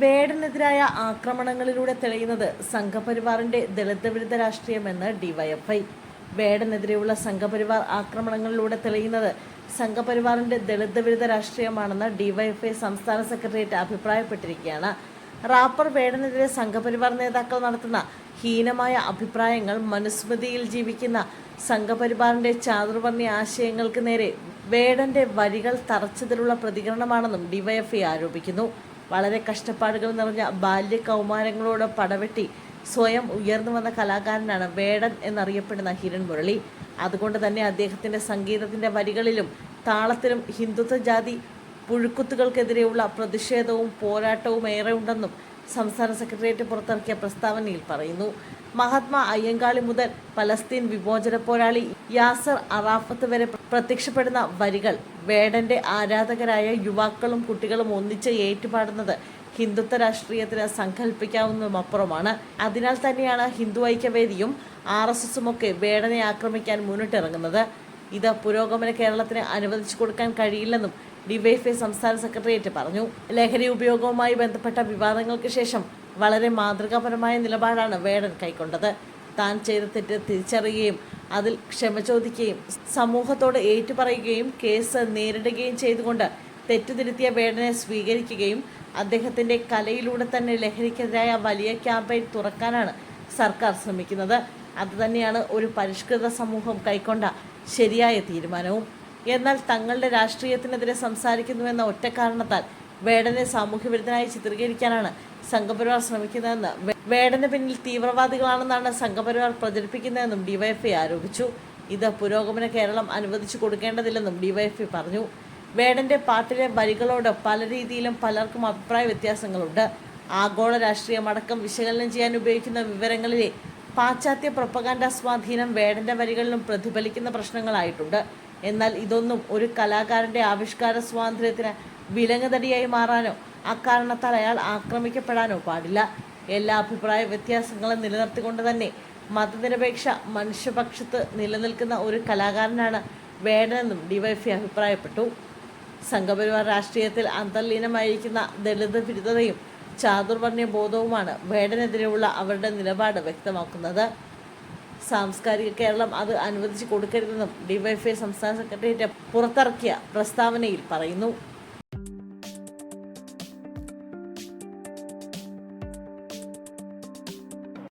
വേടനെതിരായ ആക്രമണങ്ങളിലൂടെ തെളിയുന്നത് സംഘപരിവാറിന്റെ ദളിത് വിരുദ്ധ രാഷ്ട്രീയമെന്ന് ഡിവൈഎഫ്ഐ. വേടനെതിരെയുള്ള സംഘപരിവാർ ആക്രമണങ്ങളിലൂടെ തെളിയുന്നത് സംഘപരിവാറിന്റെ ദളിത് വിരുദ്ധ രാഷ്ട്രീയമാണെന്ന് ഡിവൈഎഫ്ഐ സംസ്ഥാന സെക്രട്ടേറിയറ്റ് അഭിപ്രായപ്പെട്ടിരിക്കുകയാണ്. റാപ്പർ വേടനെതിരെ സംഘപരിവാർ നേതാക്കൾ നടത്തുന്ന ഹീനമായ അഭിപ്രായങ്ങൾ മനുസ്മൃതിയിൽ ജീവിക്കുന്ന സംഘപരിവാറിന്റെ ചാതുർവർണി ആശയങ്ങൾക്ക് നേരെ വേടന്റെ വരികൾ തറച്ചതിലുള്ള പ്രതികരണമാണെന്നും ഡിവൈഎഫ്ഐ ആരോപിക്കുന്നു. വളരെ കഷ്ടപ്പാടുകൾ നിറഞ്ഞ ബാല്യ കൗമാരങ്ങളോട് പടവെട്ടി സ്വയം ഉയർന്നു വന്ന കലാകാരനാണ് വേടൻ എന്നറിയപ്പെടുന്ന ഹിരൺ മുരളി. അതുകൊണ്ട് തന്നെ അദ്ദേഹത്തിന്റെ സംഗീതത്തിന്റെ വരികളിലും താളത്തിലും ഹിന്ദുത്വ ജാതി പുഴുക്കുത്തുകൾക്കെതിരെയുള്ള പ്രതിഷേധവും പോരാട്ടവും ഏറെ ഉണ്ടെന്നും സംസ്ഥാന സെക്രട്ടേറിയറ്റ് പുറത്തിറക്കിയ പ്രസ്താവനയിൽ പറയുന്നു മഹാത്മാ അയ്യങ്കാളി മുതൽ പലസ്തീൻ വിമോചന പോരാളി യാസർ അറാഫത്ത് വരെ പ്രത്യക്ഷപ്പെടുന്ന വരികൾ വേടന്റെ ആരാധകരായ യുവാക്കളും കുട്ടികളും ഒന്നിച്ച് ഏറ്റുപാടുന്നത് ഹിന്ദുത്വ രാഷ്ട്രീയത്തിന് സങ്കല്പിക്കാവുന്നതും അപ്പുറമാണ്. അതിനാൽ തന്നെയാണ് ഹിന്ദു ഐക്യവേദിയും ആർ എസ് എസും ഒക്കെ വേടനെ ആക്രമിക്കാൻ മുന്നിട്ടിറങ്ങുന്നത്. ഇത് പുരോഗമന കേരളത്തിന് അനുവദിച്ചു കൊടുക്കാൻ കഴിയില്ലെന്നും ഡിവൈഎഫ്ഐ സംസ്ഥാന സെക്രട്ടേറിയറ്റ് പറഞ്ഞു ലഹരി ഉപയോഗവുമായി ബന്ധപ്പെട്ട വിവാദങ്ങൾക്ക് ശേഷം വളരെ മാതൃകാപരമായ നിലപാടാണ് വേടൻ കൈക്കൊണ്ടത്. താൻ ചെയ്ത തെറ്റ് തിരിച്ചറിയുകയും അതിൽ ക്ഷമ ചോദിക്കുകയും സമൂഹത്തോട് ഏറ്റുപറയുകയും കേസ് നേരിടുകയും ചെയ്തുകൊണ്ട് തെറ്റുതിരുത്തിയ വേടനെ സ്വീകരിക്കുകയും അദ്ദേഹത്തിന്റെ കലയിലൂടെ തന്നെ ലഹരിക്കെതിരായ വലിയ ക്യാമ്പയിൻ തുറക്കാനാണ് സർക്കാർ ശ്രമിക്കുന്നത്. അതുതന്നെയാണ് ഒരു പരിഷ്കൃത സമൂഹം കൈക്കൊണ്ട ശരിയായ തീരുമാനവും. എന്നാൽ തങ്ങളുടെ രാഷ്ട്രീയത്തിനെതിരെ സംസാരിക്കുന്നുവെന്ന ഒറ്റ കാരണത്താൽ വേടനെ സാമൂഹ്യവിരുദ്ധനായി ചിത്രീകരിക്കാനാണ് സംഘപരിവാർ ശ്രമിക്കുന്നതെന്ന് വേടന പിന്നിൽ തീവ്രവാദികളാണെന്നാണ് സംഘപരിവാർ പ്രചരിപ്പിക്കുന്നതെന്നും ഡിവൈഎഫ്ഐ ആരോപിച്ചു. ഇത് പുരോഗമന കേരളം അനുവദിച്ചു കൊടുക്കേണ്ടതില്ലെന്നും ഡിവൈഎഫ്ഐ പറഞ്ഞു. വേടന്റെ പാട്ടിലെ വരികളോട് പല രീതിയിലും പലർക്കും അഭിപ്രായ വ്യത്യാസങ്ങളുണ്ട്. ആഗോള രാഷ്ട്രീയമടക്കം വിശകലനം ചെയ്യാൻ ഉപയോഗിക്കുന്ന വിവരങ്ങളിലെ പാശ്ചാത്യ പ്രൊപ്പഗാൻഡ സ്വാധീനം വേടന്റെ വരികളിലും പ്രതിഫലിക്കുന്ന പ്രശ്നങ്ങളായിട്ടുണ്ട്. എന്നാൽ ഇതൊന്നും ഒരു കലാകാരന്റെ ആവിഷ്കാര സ്വാതന്ത്ര്യത്തിന് വിലങ്ങുതടിയായി മാറാനോ അക്കാരണത്താൽ അയാൾ ആക്രമിക്കപ്പെടാനോ പാടില്ല. എല്ലാ അഭിപ്രായ വ്യത്യാസങ്ങളും നിലനിർത്തിക്കൊണ്ട് തന്നെ മതനിരപേക്ഷ മനുഷ്യപക്ഷത്ത് നിലനിൽക്കുന്ന ഒരു കലാകാരനാണ് വേണമെന്നും ഡിവൈഫി അഭിപ്രായപ്പെട്ടു. സംഘപരിവാർ രാഷ്ട്രീയത്തിൽ അന്തർലീനമായിരിക്കുന്ന ദളിത് വിരുദ്ധതയും ചാതുർവർണ ബോധവുമാണ് വേടനെതിരെയുള്ള അവരുടെ നിലപാട് വ്യക്തമാക്കുന്നത്. സാംസ്കാരിക കേരളം അത് അനുവദിച്ചു കൊടുക്കരുതെന്നും ഡിവൈഎഫ്ഐ സംസ്ഥാന സെക്രട്ടേറിയറ്റ് പുറത്തിറക്കിയ പ്രസ്താവനയിൽ പറയുന്നു.